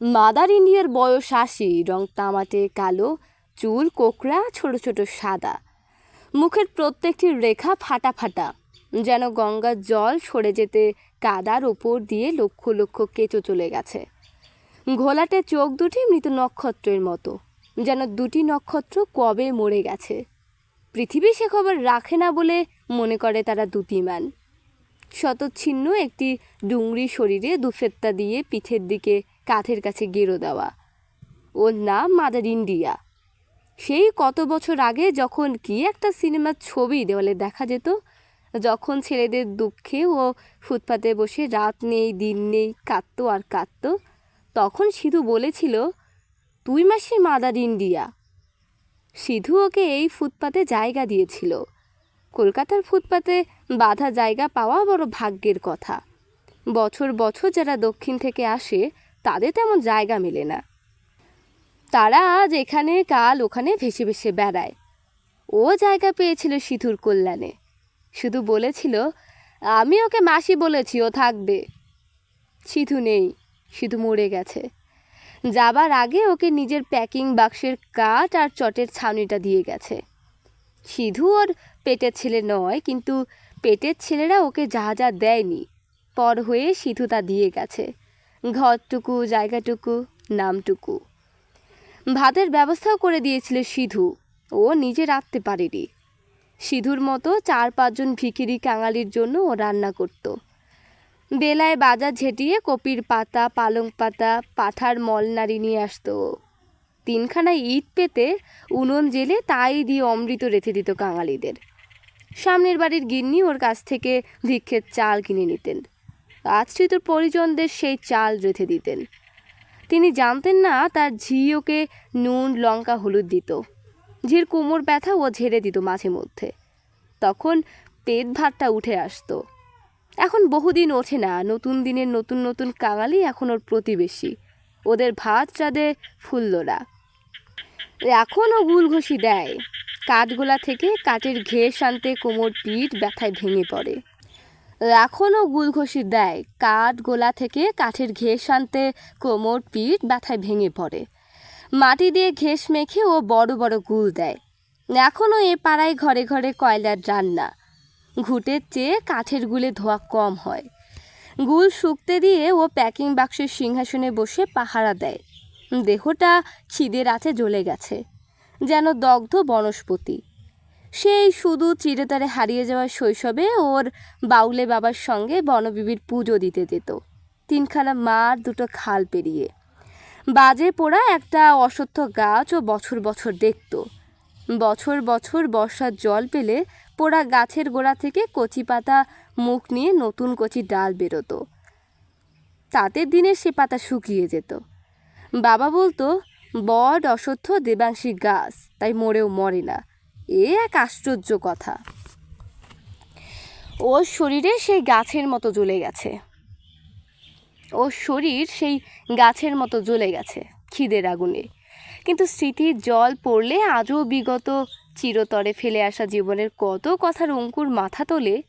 Mother ইন্ডিয়ার বয়স আশি, রং তামাটে কালো, চুল কোকড়া, ছোট ছোট সাদা। মুখের প্রত্যেকটি রেখা ফাটা ফাটা, যেন গঙ্গার জল সরে যেতে কাদার ওপর দিয়ে লক্ষ লক্ষ কেঁচো চলে গেছে। ঘোলাটে চোখ দুটি মৃত নক্ষত্রের মতো, যেন দুটি নক্ষত্র কবে মরে গেছে। পৃথিবী সে খবর রাখে না বলে মনে করে তারা দুটিমান শতচ্ছিন্ন একটি ডুংরি শরীরে দুফেত্তা দিয়ে পিঠের দিকে কাঁধের কাছে গেরো দেওয়া। ওর নাম মাদার ইন্ডিয়া। সেই কত বছর আগে যখন কি একটা সিনেমার ছবি দেওয়ালে দেখা যেত, যখন ছেলেদের দুঃখে ও ফুটপাতে বসে রাত নেই, দিন নেই, কাঁদতো আর কাঁদতো, তখন সিধু বলেছিল, তুই মাসি মাদার ইন্ডিয়া। সিধু ওকে এই ফুটপাতে জায়গা দিয়েছিল। কলকাতার ফুটপাতে বাধা জায়গা পাওয়া বড় ভাগ্যের কথা। বছর বছর যারা দক্ষিণ থেকে আসে তাদের তেমন জায়গা মেলে না। তারা আজ এখানে, কাল ওখানে ভেসে ভেসে বেড়ায়। ও জায়গা পেয়েছিল সিধুর কল্যাণে। শুধু বলেছিল, আমি ওকে মাসি বলেছি, ও থাকবে। সিধু নেই সিধু মরে গেছে। যাবার আগে ওকে নিজের প্যাকিং বাক্সের কাঠ আর চটের ছাউনিটা দিয়ে গেছে। সিধু ওর পেটের ছেলে নয়, কিন্তু পেটের ছেলেরা ওকে যা যা দেয়নি। পর হয়ে সিধু তা দিয়ে গেছে। ঘরটুকু, জায়গাটুকু, নামটুকু। ভাতের ব্যবস্থাও করে দিয়েছিল সিধু। ও নিজে রাখতে পারেনি। সিধুর মতো চার পাঁচজন ভিখিরি কাঙালির জন্য ও রান্না করত। বেলায় বাজার ঝেঁটিয়ে কপির পাতা, পালং পাতা, পাঠার মল নাড়ি নিয়ে আসতো। তিনখানা ইট পেতে উনুন জেলে তাই দিয়ে অমৃত রেখে দিত কাঙালিদের। সামনের বাড়ির গিন্নি ওর কাছ থেকে ভিক্ষের চাল কিনে নিতেন। আশ্রিত পরিজনদের সেই চাল রেখে দিতেন। তিনি জানতেন না তার ঝি ওকে নুন, লঙ্কা, হলুদ দিত। ঝির কোমর ব্যথা ও ঝেড়ে দিত মাঝে মধ্যে। তখন পেট ভাতটা উঠে আসতো। এখন বহুদিন ওঠে না, নতুন দিনের নতুন নতুন কাঙালি এখন ওর প্রতিবেশী। ওদের ভাত চাঁদে ফুল্লরা এখনও গুলঘষি দেয়। কাঠগোলা থেকে কাঠের ঘেস আনতে কোমর পিঠ ব্যথায় ভেঙে পড়ে। এখনও গুলঘষি দেয়। কাঠ গোলা থেকে কাঠের ঘেস আনতে কোমর পিঠ ব্যথায় ভেঙে পড়ে। মাটি দিয়ে ঘেস মেখে ও বড় বড় গুল দেয়। এখনও এ পাড়ায় ঘরে ঘরে কয়লার রান্না। ঘুটের চেয়ে কাঠের গুলে ধোয়া কম হয়। গুল শুকতে দিয়ে ও প্যাকিং বাক্সের সিংহাসনে বসে পাহারা দেয়। দেহটা খিদের আছে জ্বলে গেছে। যেন দগ্ধ বনস্পতি। সেই শুধু চিরতরে হারিয়ে যাওয়া শৈশবে ওর বাউলে বাবার সঙ্গে বনবিবির পুজো দিতে যেত তিনখানা মার দুটো খাল পেরিয়ে। বাজে পোড়া একটা অসত্য গাছ ও বছর বছর দেখত। বছর বছর বর্ষার জল পেলে পোড়া গাছের গোড়া থেকে কচি পাতা মুখ নিয়ে নতুন কচি ডাল বেরোতো। তাতে দিনে সে পাতা শুকিয়ে যেত। বাবা বলতো বড অসত্য দেবাংশী গাছ, তাই মরেও মরে না। এ এক আশ্চর্য কথা। ওর শরীরে সেই গাছের মতো জ্বলে গেছে। ওর শরীর সেই গাছের মতো জ্বলে গেছে খিদের আগুনে। কিন্তু স্মৃতির জল পড়লে আজও বিগত চিরতরে ফেলে আসা জীবনের কত কথার অঙ্কুর মাথা তোলে,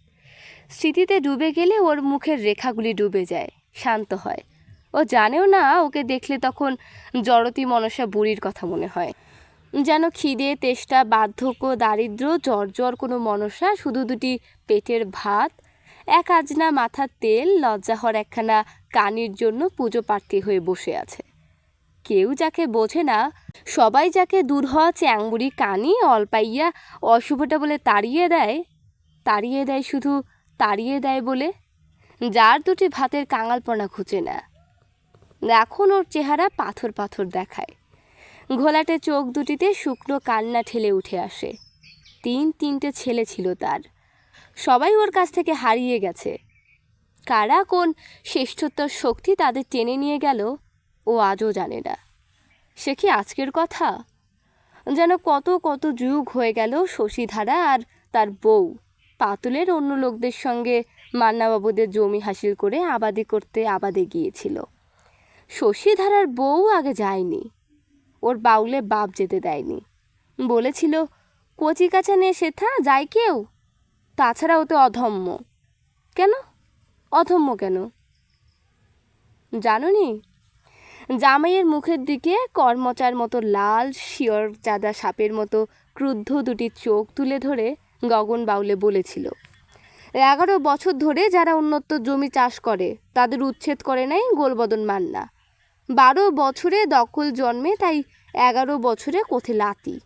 স্মৃতিতে ডুবে গেলে ওর মুখের রেখাগুলি ডুবে যায়, শান্ত হয়। ও জানেও না, ওকে দেখলে তখন জড়তি মনসা বুড়ির কথা মনে হয়। যেন খিদে, তেষ্টা, বার্ধক্য, দারিদ্র জর্জর কোনো মনসা, শুধু দুটি পেটের ভাত, এক আজনা মাথার তেল লজ্জাহর একখানা কানির জন্য পুজো প্রার্থী হয়ে বসে আছে। কেউ যাকে বোঝে না, সবাই যাকে দূর হওয়া চ্যাংবুড়ি কানি, অল্পাইয়া অশুভটা বলে তাড়িয়ে দেয় তাড়িয়ে দেয় শুধু তাড়িয়ে দেয় বলে, যার দুটি ভাতের কাঙালপনা খুঁজে না। এখন ওর চেহারা পাথর পাথর দেখায়। ঘোলাটে চোখ দুটিতে শুকনো কান্না ঠেলে উঠে আসে। তিন, তিনটে ছেলে ছিল তার। সবাই ওর কাছ থেকে হারিয়ে গেছে। কারা, কোন শ্রেষ্ঠত্বর শক্তি তাদের টেনে নিয়ে গেল, ও আজও জানে না। সে কি আজকের কথা? যেন কত কত যুগ হয়ে গেল শশীধারা আর তার বউ। পাতুলের অন্য লোকদের সঙ্গে মান্নাবাবুদের জমি হাসিল করে আবাদি করতে আবাদে গিয়েছিল। শশীধারার বউ আগে যায়নি। ওর বাউলে বাপ যেতে দেয়নি। বলেছিল, কচি কাছানে সেথা যায় কেউ? তাছাড়া ওতে অধম্য কেন? অধম্য কেন? জানো নি জামাইয়ের মুখের দিকে কর্মচার মতো লাল, শিয়র চাঁদা সাপের মতো ক্রুদ্ধ দুটি চোখ তুলে ধরে গগন বাউলে বলেছিল, এগারো বছর ধরে যারা উন্নত জমি চাষ করে, তাদের উচ্ছেদ করে নাই গোলবদন মান্না। বারো বছরে দখল জন্মে, তাই এগারো বছরে কোথে লাতি।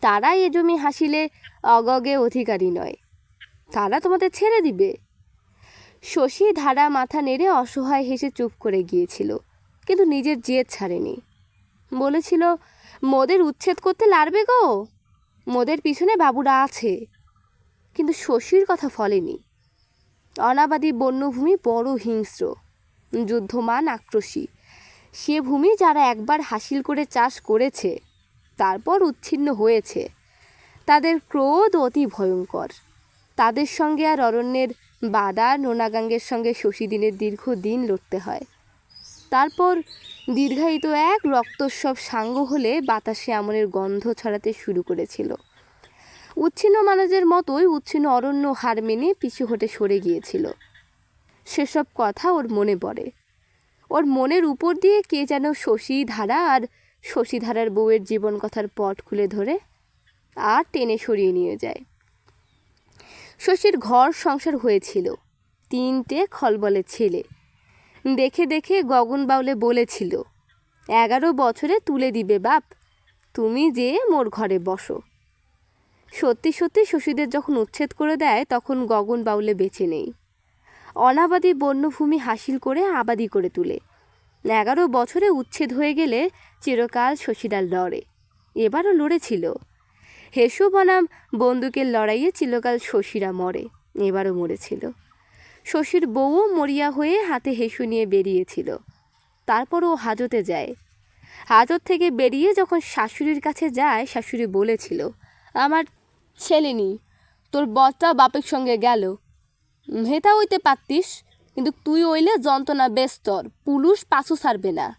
তারা এ জমি হাসিলে অগগে অধিকারী নয়। তারা তোমাদের ছেড়ে দিবে। শশী ধারা মাথা নেড়ে অসহায় হেসে চুপ করে গিয়েছিল, কিন্তু নিজের জেদ ছাড়েনি। বলেছিল, মোদের উচ্ছেদ করতে লারবে গো। মোদের পিছনে বাবুরা আছে। কিন্তু শশীর কথা ফলেনি। অনাবাদী বন্যভূমি বড় হিংস্র। যুদ্ধমান আক্রোশী। সে ভূমি যারা একবার হাসিল করে চাষ করেছে, তারপর উচ্ছিন্ন হয়েছে। তাদের ক্রোধ অতি ভয়ঙ্কর। তাদের সঙ্গে আর অরণ্যের বাদা নোনাগাঙ্গের সঙ্গে শশীদিনের দীর্ঘ দিন লড়তে হয়। তারপর দীর্ঘায়িত এক রক্তস্বব সাঙ্গ হলে বাতাসে আমনের গন্ধ ছড়াতে শুরু করেছিল। উচ্ছিন্ন মানুষের মতোই উচ্ছিন্ন অরণ্য হার মেনে পিছু হটে সরে গিয়েছিল। সেসব কথা ওর মনে পড়ে। ওর মনের উপর দিয়ে কে যেন শশী ধারা আর শশী ধারার বউয়ের জীবন কথার পট খুলে ধরে আর টেনে সরিয়ে নিয়ে যায়। শশীর ঘর সংসার হয়েছিল, তিনটে খলবলে ছেলে। দেখে দেখে গগন বাউলে বলেছিল, এগারো বছরে তুলে দিবে বাপ, তুমি যে মোর ঘরে বসো। সত্যি সত্যি শশীদের যখন উচ্ছেদ করে দেয়, তখন গগন বাউলে বেঁচে নেই। অনাবাদী বন্যভূমি হাসিল করে আবাদি করে তুলে। এগারো বছরে উচ্ছেদ হয়ে গেলে চিরকাল শশীদাল লড়ে। এবারও লড়েছিল। হেসু বনাম, বন্দুকের লড়াইয়ে চিরকাল শশীরা মরে। এবারও মরেছিল। শশীর বউও মরিয়া হয়ে হাতে হেসু নিয়ে বেরিয়েছিল। তারপর ও হাজতে যায়। হাজত থেকে বেরিয়ে যখন শাশুড়ির কাছে যায়, শাশুড়ি বলেছিল, আমার ছেলে নি তোর বরটা বাপের সঙ্গে গেল। হেতা হইতে পারতিস, কিন্তু তুই ওইলে যন্ত্রণা বেস্তর পুলুষ পাশু ছাড়বে না।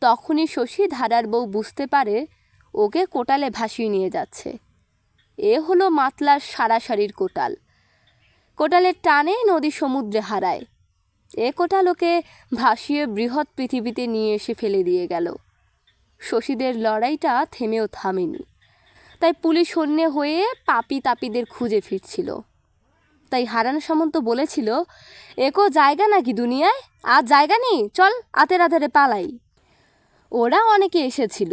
তখনই শশী ধারার বউ বুঝতে পারে, ওকে কোটালে ভাসিয়ে নিয়ে যাচ্ছে। এ হলো মাতলার সারাসারির কোটাল। কোটালের টানে নদী সমুদ্রে হারায়। এ কোটাল ওকে ভাসিয়ে বৃহৎ পৃথিবীতে নিয়ে এসে ফেলে দিয়ে গেল। শশীদের লড়াইটা থেমেও থামেনি। তাই পুলিশ অন্য হয়ে পাপি তাপিদের খুঁজে ফিরছিল। তাই হারান সামন্ত বলেছিল, একো জায়গা নাকি দুনিয়ায়? আর জায়গা নেই? চল আতের আধারে পালাই। ওরা অনেকে এসেছিল।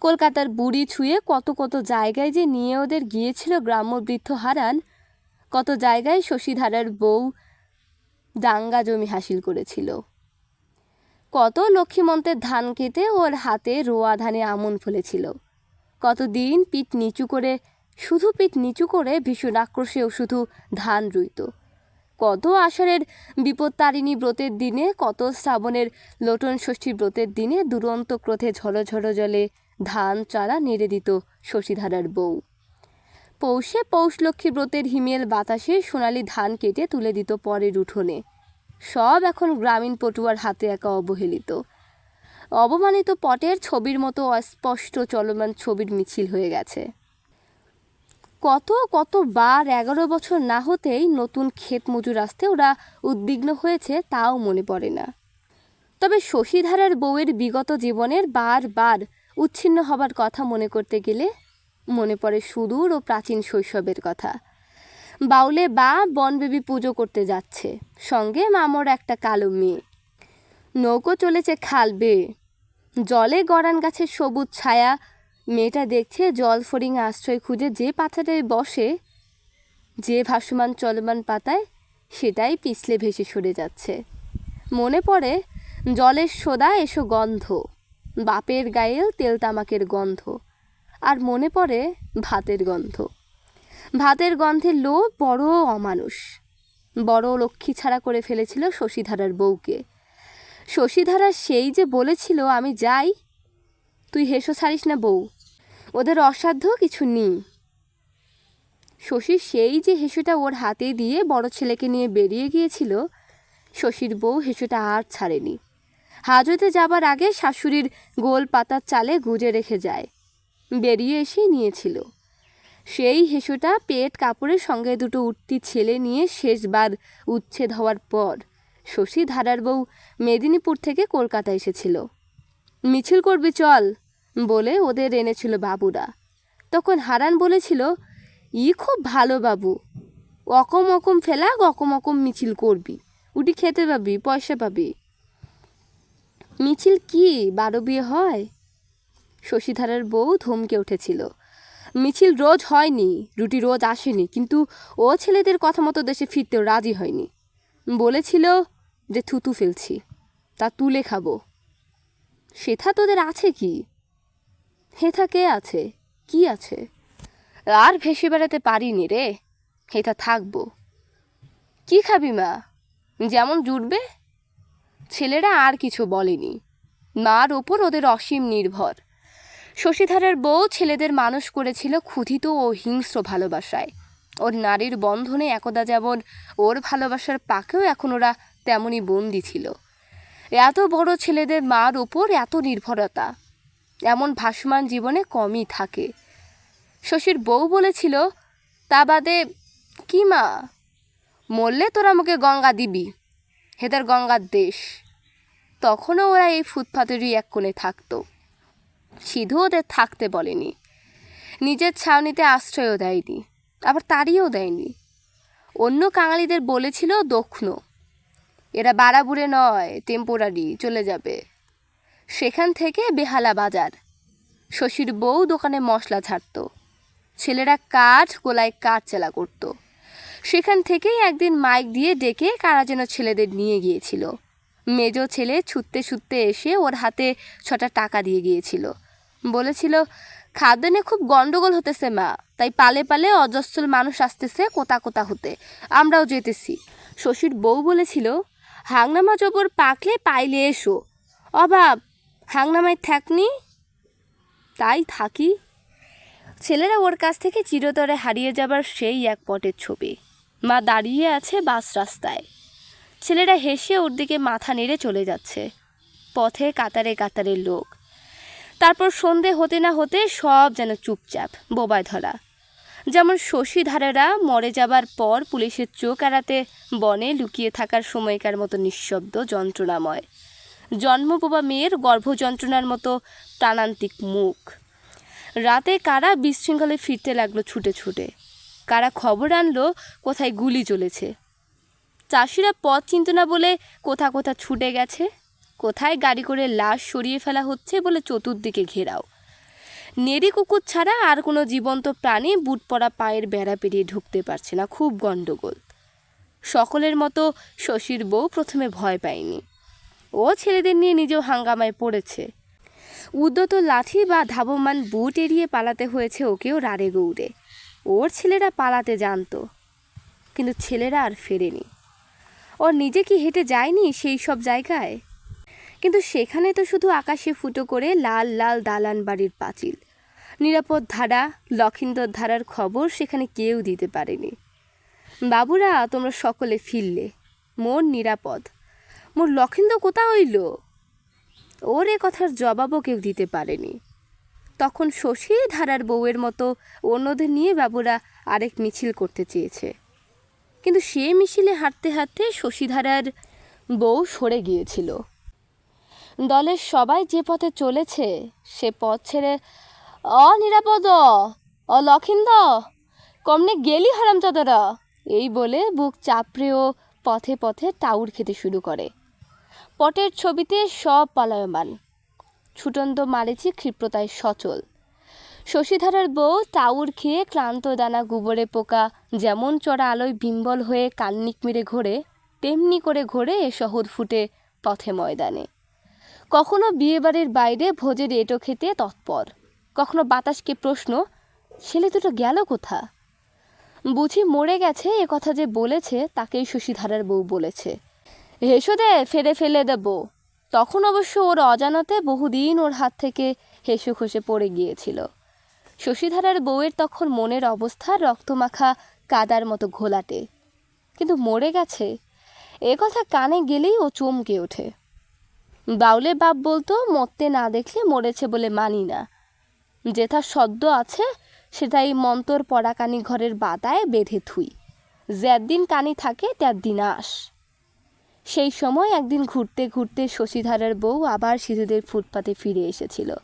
কলকাতার বুড়ি ছুঁয়ে কত কত জায়গায় যে নিয়ে ওদের গিয়েছিল গ্রাম্যবৃদ্ধ হারান, কত জায়গায় শশীধারার বউ দাঙ্গা জমি হাসিল করেছিল। কত লক্ষ্মীমন্তের ধান খেতে ওর হাতে রোয়া ধানে আমন ফলেছিল। কতদিন পিঠ নিচু করে শুধু পিঠ নিচু করে ভীষণ আক্রোশেও শুধু ধান রুইত। কত আষাঢ়ের বিপত্তারিণী ব্রতের দিনে, কত শ্রাবণের লোটন ষষ্ঠী ব্রতের দিনে দুরন্ত ক্রোধে ঝড়ো জলে ধান চারা নেড়ে দিত শশীধারার বউ। পৌষে পৌষলক্ষ্মী ব্রতের হিমেল বাতাসে সোনালি ধান কেটে তুলে দিত পরের উঠোনে। সব এখন গ্রামীণ পটুয়ার হাতে একা অবহেলিত। অবমানিত পটের ছবির মতো অস্পষ্ট চলমান ছবির মিছিল হয়ে গেছে। কত কতবার এগারো বছর না হতেই নতুন ক্ষেত মজুর আসতে ওরা উদ্বিগ্ন হয়েছে, তাও মনে পড়ে না। তবে শশীধারার বউয়ের বিগত জীবনের বারবার উচ্ছিন্ন হবার কথা মনে করতে গেলে মনে পড়ে সুদূর ও প্রাচীন শৈশবের কথা। বাউলে বা বনবেবী পুজো করতে যাচ্ছে, সঙ্গে মামর একটা কালো মেয়ে। নৌকো চলেছে খাল বেয়ে, জলে গড়ান গাছের সবুজ ছায়া মেয়েটা দেখছে জল ফরিং আশ্রয় খুঁজে যে পাতাটায় বসে, যে ভাসমান চলমান পাতায়, সেটাই পিছলে ভেসে সরে যাচ্ছে। মনে পড়ে, জলের সোদা এসো গন্ধ, বাপের গায়েল তেল তামাকের গন্ধ, আর মনে পড়ে ভাতের গন্ধ। ভাতের গন্ধের লোভ বড় অমানুষ। বড় লক্ষ্মী ছাড়া করে ফেলেছিল শশীধারার বউকে। শশীধারা সেই যে বলেছিল, আমি যাই তুই হেসো ছাড়িস না বউ। ওদের অসাধ্য কিছু নেই। শশীর সেই যে হেসোটা ওর হাতে দিয়ে বড় ছেলেকে নিয়ে বেরিয়ে গিয়েছিল, শশীর বউ হেসোটা আর ছাড়েনি। হাজতে যাবার আগে শাশুড়ির গোল পাতার চালে গুজে রেখে যায়। বেরিয়ে এসেই নিয়েছিল। সেই হেসোটা পেট কাপড়ের সঙ্গে দুটো উঠতি ছেলে নিয়ে শেষবার উচ্ছেদ হওয়ার পর শশী ধারার বউ মেদিনীপুর থেকে কলকাতা এসেছিল। মিছিল করবি চল। বলে ওদের এনেছিল বাবুরা। তখন হারান বলেছিল, ই খুব ভালো বাবু। অকম অকম ফেলাক অকম অকম মিছিল করবি। উটি খেতে পাবি, পয়সা পাবি। মিছিল কি, বারো বিয়ে হয়? শশীধারার বউ ধমকে উঠেছিল, মিছিল রোজ হয়নি, রুটি রোজ আসেনি, কিন্তু ও ছেলেদের কথা মতো দেশে ফিরতেও রাজি হয়নি। বলেছিল যে থুতু ফেলছি, তা তুলে খাব। সেথা তোদের আছে কি? হেথা কে আছে? কি আছে? আর ভেসে বেড়াতে পারিনি রে। হেথা থাকব। কি খাবি মা? যেমন জুটবে? ছেলেরা আর কিছু বলেনি। মার ওপর ওদের অসীম নির্ভর। শশীধারের বউ ছেলেদের মানুষ করেছিল ক্ষুধিত ও হিংস্র ভালোবাসায়। ওর নারীর বন্ধনে একদা যেমন ওর ভালোবাসার পাকেও এখন ওরা তেমনই বন্দি ছিল। এত বড় ছেলেদের মার ওপর এত নির্ভরতা। এমন ভাসমান জীবনে কমই থাকে। শশীর বউ বলেছিল, তা বাদে কি মা? মরলে তোরা আমাকে গঙ্গা দিবি, হেদার গঙ্গার দেশ। তখনও ওরা এই ফুটপাতেরই এক কোণে থাকতো। সিধু ওদের থাকতে বলেনি। নিজের ছাউনিতে আশ্রয়ও দেয়নি, আবার তাড়িয়েও দেয়নি। অন্য কাঙালিদের বলেছিল দক্ষিণ। এরা বাড়াবুড়ে নয় টেম্পোরারি চলে যাবে। সেখান থেকে বেহালা বাজার। শশীর বউ দোকানে মশলা ছাড়ত। ছেলেরা কাঠ, গোলায় কাঠ চেলা করত। সেখান থেকেই একদিন মাইক দিয়ে ডেকে কারা যেন ছেলেদের নিয়ে গিয়েছিল। মেজ ছেলে ছুটতে ছুটতে এসে ওর হাতে ছটা টাকা দিয়ে গিয়েছিল। বলেছিল, খাদ্য খুব গন্ডগোল হতেছে মা, তাই পালে পালে অজস্র মানুষ আসতেছে কোতা কোতা হতে। আমরাও যেতেছি। শশীর বউ বলেছিল, হাংনামা জবর পাকলে পাইলে এসো। অভাব হাংনামায় থাকনি, তাই থাকি। ছেলেরা ওর কাছ থেকে চিরতরে হারিয়ে যাবার সেই এক পটের ছবি। মা দাঁড়িয়ে আছে বাস রাস্তায়। ছেলেরা হেসে ওর দিকে মাথা নেড়ে চলে যাচ্ছে। পথে কাতারে কাতারে লোক। তারপর সন্ধে হতে না হতে সব যেন চুপচাপ, বোবায় ধরা। যেমন শশীধারেরা মরে যাবার পর পুলিশের চোখ এড়াতে বনে লুকিয়ে থাকার সময়কার মতো নিঃশব্দ যন্ত্রণাময়। জন্মবোবা মেয়ের গর্ভযন্ত্রণার মতো প্রাণান্তিক মুখ। রাতে কারা বিশৃঙ্খলে ফিরতে লাগল ছুটে ছুটে? কারা খবর আনলো কোথায় গুলি চলেছে? চাষিরা পথ চিনত না বলে কোথা কোথা ছুটে গেছে? কোথায় গাড়ি করে লাশ সরিয়ে ফেলা হচ্ছে বলে চতুর্দিকে ঘেরাও? নেড়ি কুকুর ছাড়া আর কোনো জীবন্ত প্রাণী বুট পড়া পায়ের বেড়া পেরিয়ে ঢুকতে পারছে না, খুব গণ্ডগোল। সকলের মতো শশীর বউ প্রথমে ভয় পায়নি। ও ছেলেদের নিয়ে নিজেও হাঙ্গামায় পড়েছে। উদ্যত লাঠি বা ধাবমান বুট এড়িয়ে পালাতে হয়েছে ওকেও রাড়ে গৌড়ে। ওর ছেলেরা পালাতে জানতো, কিন্তু ছেলেরা আর ফেরেনি। ওর নিজে কি হেঁটে যায়নি সেই সব জায়গায়? কিন্তু সেখানে তো শুধু আকাশে ফুটো করে লাল লাল দালান বাড়ির পাঁচিল। নিরাপদ ধারা, লক্ষিন্দর ধারার খবর সেখানে কেউ দিতে পারেনি। বাবুরা, তোমরা সকলে ফিরলে, মন নিরাপদ। মোর লক্ষিন্দ কোথা হইল? ওর এ কথার জবাবও কেউ দিতে পারেনি। তখন শশী ধারার বউয়ের মতো অন্যদের নিয়ে বাবুরা আরেক মিছিল করতে চেয়েছে। কিন্তু সে মিছিলে হাঁটতে হাঁটতে শশীধারার বউ সরে গিয়েছিল। দলের সবাই যে পথে চলেছে, সে পথ ছেড়ে অনিরাপদ অ, লক্ষিন্দ, কমনে গেলি হারামচাদারা এই বলে বুক চাপড়েও পথে পথে টাউর খেতে শুরু করে। পটের ছবিতে সব পালায়মান। ছুটন্ত মারেছি ক্ষিপ্রতায় সচল। শশীধারার বউ তাউর খেয়ে ক্লান্ত দানা গোবরে পোকা, যেমন চড়া আলোয় বিম্বল হয়ে কান্নিক মেরে ঘোরে, তেমনি করে ঘোরে এ শহর ফুটে পথে ময়দানে। কখনো বিয়েবাড়ির বাইরে ভোজের এটো খেতে তৎপর, কখনো বাতাসকে প্রশ্ন, ছেলে দুটো গেল কোথা? বুঝি মরে গেছে এ কথা যে বলেছে, তাকেই শশীধারার বউ বলেছে। হেসো দে ফেলে ফেলে দেব। তখন অবশ্য ওর অজানাতে বহুদিন ওর হাত থেকে হেসে খসে পড়ে গিয়েছিল। শশীধারার বউয়ের তখন মনের অবস্থা রক্তমাখা কাদার মতো ঘোলাটে। কিন্তু মরে গেছে। এ কথা কানে গেলেই ও চমকে ওঠে। বাউলে বাপ বলতো মরতে না দেখলে মরেছে বলে মানি না। যেথা সদ্য আছে সেটাই মন্তর পড়া কানি ঘরের বাতায় বেঁধে থুই। দিন কানি থাকে তার দিন আস। সেই সময় একদিন ঘুরতে ঘুরতে শশীধারার বউ আবার সিধুদের ফুটপাতে ফিরে এসেছিল।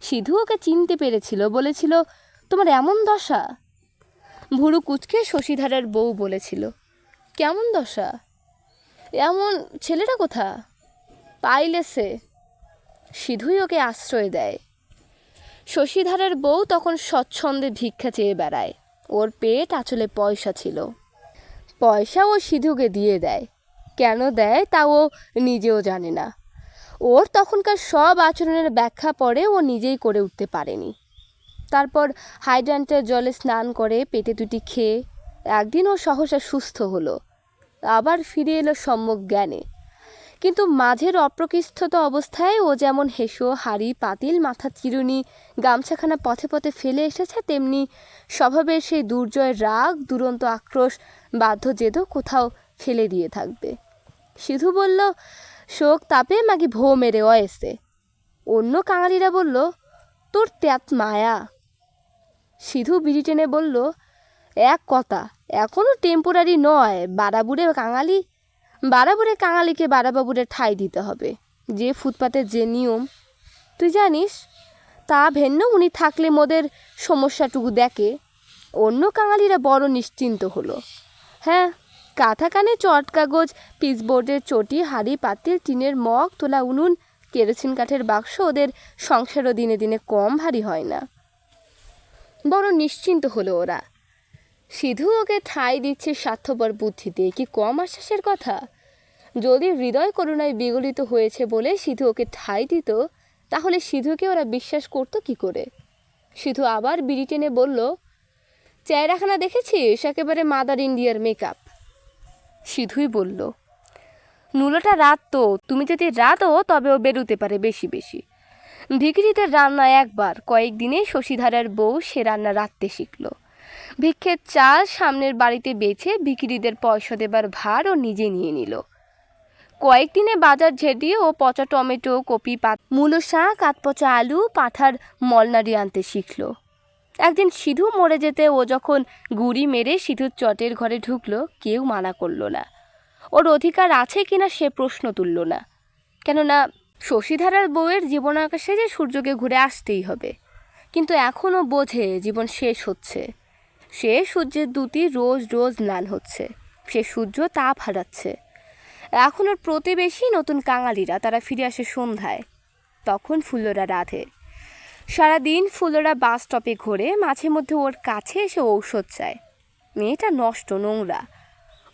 সিধু ওকে চিনতে পেরেছিল, বলেছিল, তোমার এমন দশা? ভুরু কুচকে শশীধারার বউ বলেছিল, কেমন দশা? এমন ছেলেটা কোথা? পাইলে সে। সিধুই ওকে আশ্রয় দেয়। শশীধারের বউ তখন স্বচ্ছন্দে ভিক্ষা চেয়ে বেড়ায়। ওর পেট আঁচলে পয়সা ছিল। পয়সা ও সিধুকে দিয়ে দেয়। কেন দেয় তা ও নিজেও জানে না। ওর তখনকার সব আচরণের ব্যাখ্যা পরে ও নিজেই করে উঠতে পারেনি। তারপর হাইড্রান্টের জলে স্নান করে পেটে দুটি খেয়ে একদিন ও সহসা সুস্থ হলো। আবার ফিরে এলো সম্যক জ্ঞানে। কিন্তু মাঝের অপ্রকৃষ্টত অবস্থায় ও যেমন হেসো, হাড়ি, পাতিল, মাথা চিরুনি, গামছাখানা পথে পথে ফেলে এসেছে, তেমনি স্বভাবের সেই দুর্জয় রাগ, দুরন্ত আক্রোশ বাধ্য জেদও কোথাও ফেলে দিয়ে থাকবে। সিধু বলল, শোক তাপে মাগি ভো মেরে অয়েসে। অন্য কাঙালিরা বলল, তোর ত্যাত মায়া। সিধু বিড়ি টেনে বলল, এক কথা এখনও টেম্পোরারি নয়। বারাবুড়ে কাঙালি, বারাবুড়ে কাঙালিকে বারাবাবুরে ঠাই দিতে হবে। যে ফুটপাতের যে নিয়ম। তুই জানিস, তা ভেন্ন উনি থাকলে মোদের সমস্যাটুকু দেখে। অন্য কাঙালিরা বড় নিশ্চিন্ত হলো। হ্যাঁ কাঁথা কানে চট কাগজ, পিচবোর্ডের চটি, হাড়ি, পাতিল, টিনের মগ, তোলা উনুন, কেরোসিন কাঠের বাক্স ওদের সংসারও দিনে দিনে কম ভারী হয় না। বড় নিশ্চিন্ত হলো ওরা। সিধু ওকে ঠাঁই দিচ্ছে স্বার্থপর বুদ্ধিতে, কি কম আশ্বাসের কথা? যদি হৃদয় করুণায় বিগলিত হয়েছে বলে সিধু ওকে ঠাঁই দিত, তাহলে সিধুকে ওরা বিশ্বাস করতো কি করে? সিধু আবার বিড়ি টেনে বলল, চেহারাখানা দেখেছিস? একেবারে মাদার ইন্ডিয়ার মেকআপ। সিধুই বলল, নুলোটা রাত তো, তুমি যদি রাতও তবে ও বেরোতে পারে বেশি বেশি। ভিকিরিদের রান্না একবার, কয়েকদিনে শশীধারার বউ সে রান্না রাঁধতে শিখল। ভিক্ষের চাল সামনের বাড়িতে বেছে ভিকিরিদের পয়সা দেবার ভার ও নিজে নিয়ে নিল। কয়েকদিনে বাজার ঝেড়িয়ে ও পচা টমেটো, কপি, পাত, মূলো শাক আতপচা আলু, পাঠার মলনাড়ি আনতে শিখলো। একদিন সিধু মরে যেতে ও যখন গুড়ি মেরে সিধুর চটের ঘরে ঢুকলো, কেউ মানা করল না। ওর অধিকার আছে কিনা সে প্রশ্ন তুলল না। কেননা শশীধারার বউয়ের জীবন আকাশে যে সূর্যকে ঘুরে আসতেই হবে। কিন্তু এখনও বোঝে জীবন শেষ হচ্ছে। সে সূর্যের দুটি রোজ রোজ ম্লান হচ্ছে। সে সূর্য তাপ হারাচ্ছে। এখন ওর প্রতিবেশী নতুন কাঙালিরা, তারা ফিরে আসে সন্ধ্যায়। তখন ফুল্লরা রাধে। সারাদিন ফুলরা বাস স্টপে ঘোরে, মাঝে মধ্যে ওর কাছে এসে ঔষধ চায়। মেয়েটা নষ্ট, নোংরা।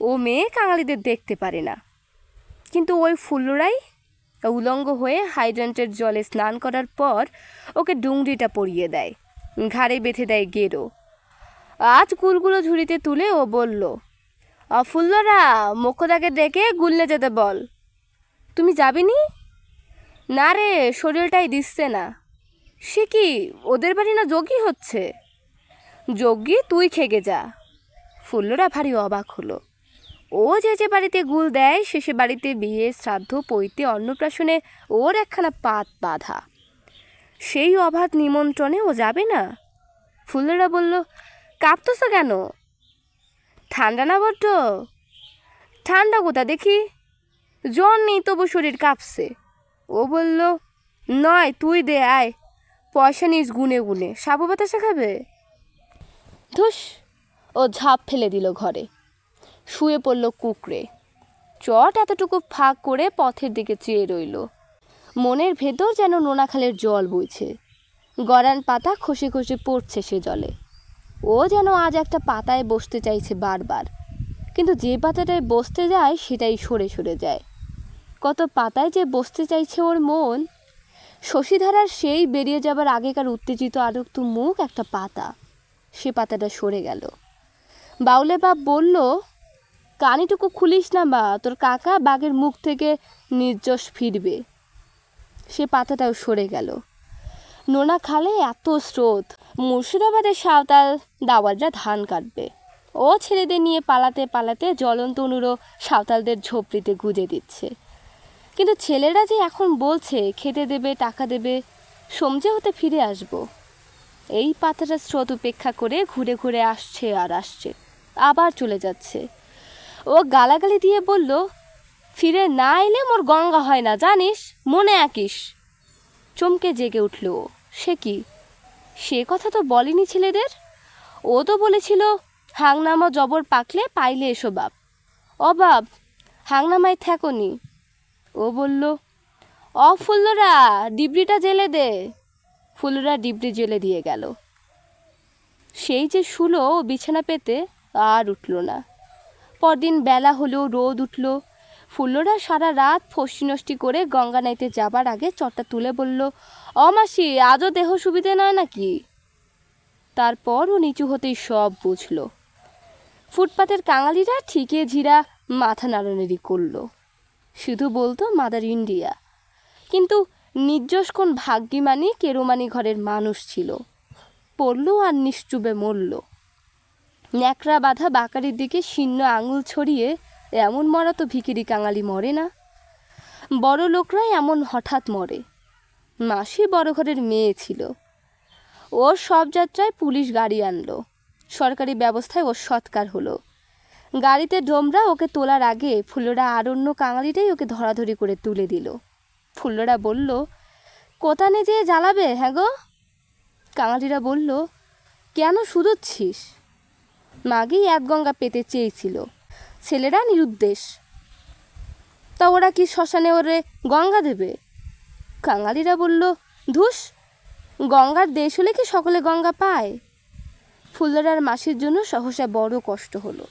ও মেয়ে কাঙালিদের দেখতে পারে না। কিন্তু ওই ফুল্লরাই উলঙ্গ হয়ে হাইড্রান্টের জলে স্নান করার পর ওকে ডুংরিটা পরিয়ে দেয়। ঘাড়ে বেঁধে দেয় গেরো। আজ গুলগুলো ঝুড়িতে তুলে ও বলল ফুল্লরা মোক্ষদাকে ডেকে গুললে যেতে বল। তুমি যাবিনি? না রে, শরীরটাই দিচ্ছে না। সে কি ওদের বাড়ি না যোগী হচ্ছে? যোগ্যী তুই খেগে যা। ফুল্লরা ভারী অবাক হলো। ও যে যে বাড়িতে গুল দেয়, সে সে বাড়িতে বিয়ে, শ্রাদ্ধ, পৈতে, অন্নপ্রাশনে ওর একখানা পাত বাঁধা। সেই অবাধ নিমন্ত্রণে ও যাবে না? ফুল্লরা বলল, কাঁপতেছ কেন? ঠান্ডা না বড্ড? ঠান্ডা কোথা দেখি? জ্বর নেই তবু শরীর কাঁপছে। ও বলল, নয়, তুই দে, আয়। পয়সা নিস গুনে গুনে। সাবু বাতাসা খাবে ধুস, ও ঝাঁপ ফেলে দিল ঘরে। শুয়ে পড়ল কুকড়ে। চট এতটুকু ফাঁক করে পথের দিকে চেয়ে রইল। মনের ভেতর যেন নোনাখালের জল বইছে। গড়ান পাতা খসে খসে পড়ছে সে জলে। ও যেন আজ একটা পাতায় বসতে চাইছে বারবার। কিন্তু যে পাতাটায় বসতে যায়, সেটাই সরে সরে যায়। কত পাতায় যে বসতে চাইছে ওর মন শশীধারার সেই বেরিয়ে যাবার আগেকার উত্তেজিত আরক্ত মুখ একটা পাতা। সে পাতাটা সরে গেল। বাউলে বাপ বলল, কানিটুকু খুলিস না বা তোর কাকা বাঘের মুখ থেকে নির্যশ ফিরবে। সে পাতাটাও সরে গেল। নোনা খালে এত স্রোত, মুর্শিদাবাদের সাঁওতাল দাওয়াররা ধান কাটবে। ও ছেলেদের নিয়ে পালাতে পালাতে জ্বলন্ত অনুরো সাঁওতালদের ঝোপড়িতে গুজে দিচ্ছে। কিন্তু ছেলেরা যে এখন বলছে, খেতে দেবে, টাকা দেবে সমঝে হতে ফিরে আসব। এই পাতাটা স্রোত উপেক্ষা করে ঘুরে ঘুরে আসছে আর আসছে, আবার চলে যাচ্ছে। ও গালাগালি দিয়ে বলল, ফিরে না এলে মোর গঙ্গা হয় না, জানিস? মনে আঁকিস। চমকে জেগে উঠল। সে কি? সে কথা তো বলেনি ছেলেদের? ও তো বলেছিল, হাংনামা জবর পাকলে পাইলে এসো বাপ। অবাব হাংনামায় থ্যাকনি ও বলল, অ ফুল্লরা ডিবরিটা জেলে দে। ফুলরা ডিবরি জেলে দিয়ে গেল। সেই যে শুলো বিছানা পেতে আর উঠল না। পরদিন বেলা হলো, রোদ উঠল। ফুল্লরা সারা রাত ফষ্টি করে গঙ্গা নাইতে যাবার আগে চটটা তুলে বলল অমাসি আজও দেহ সুবিধে নয় নাকি? তারপর ও নিচু হতেই সব বুঝল। ফুটপাতের কাঙালিরা ঠিকে ঝিরা মাথা নাড়ানাড়ি করল। শুধু বলতো মাদার ইন্ডিয়া। কিন্তু নির্যশ কোন ভাগ্যিমানি কেরোমানি ঘরের মানুষ ছিল। পড়ল আর নিশ্চুবে মরল। ন্যাকড়া বাঁধা বাকারির দিকে শীর্ণ আঙুল ছড়িয়ে এমন মরা তো ভিকিরি কাঙালি মরে না। বড় লোকরাই এমন হঠাৎ মরে। মাসি বড় ঘরের মেয়ে ছিল। ওর সব যাত্রায় পুলিশ গাড়ি আনলো। সরকারি ব্যবস্থায় ওর সৎকার হলো। গাড়িতে ডোমরা ওকে তোলার আগে ফুল্লরা আর অন্য কাঙালিটাই ওকে ধরাধরি করে তুলে দিল। ফুল্লরা বলল কোথানে যেয়ে জ্বালাবে হ্যাঁ গো? কাঙালিরা বলল, কেন শুধোচ্ছিস মাগেই এক গঙ্গা পেতে চেয়েছিল। ছেলেরা নিরুদ্দেশ, তা ওরা কি শ্মশানে ওরে গঙ্গা দেবে? কাঙালিরা বলল, ধুস, গঙ্গার দেশ হলে কি সকলে গঙ্গা পায়? ফুলরার মাসির জন্য সহসা বড় কষ্ট হলো।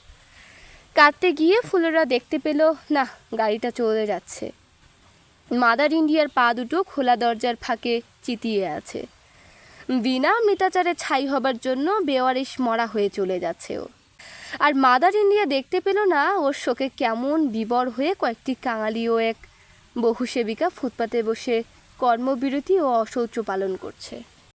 কাটতে গিয়ে ফুলেরা দেখতে পেল, না, গাড়িটা চলে যাচ্ছে। মাদার ইন্ডিয়ার পা দুটো খোলা দরজার ফাঁকে চিতিয়ে আছে। বিনা মিতাচারে ছাই হবার জন্য বেওয়ারিশ মরা হয়ে চলে যাচ্ছে ও। আর মাদার ইন্ডিয়া দেখতে পেল না, ওর শোকে কেমন বিবর হয়ে কয়েকটি কাঙালি ও এক বহু সেবিকা ফুটপাতে বসে কর্মবিরতি ও অশৌচ পালন করছে।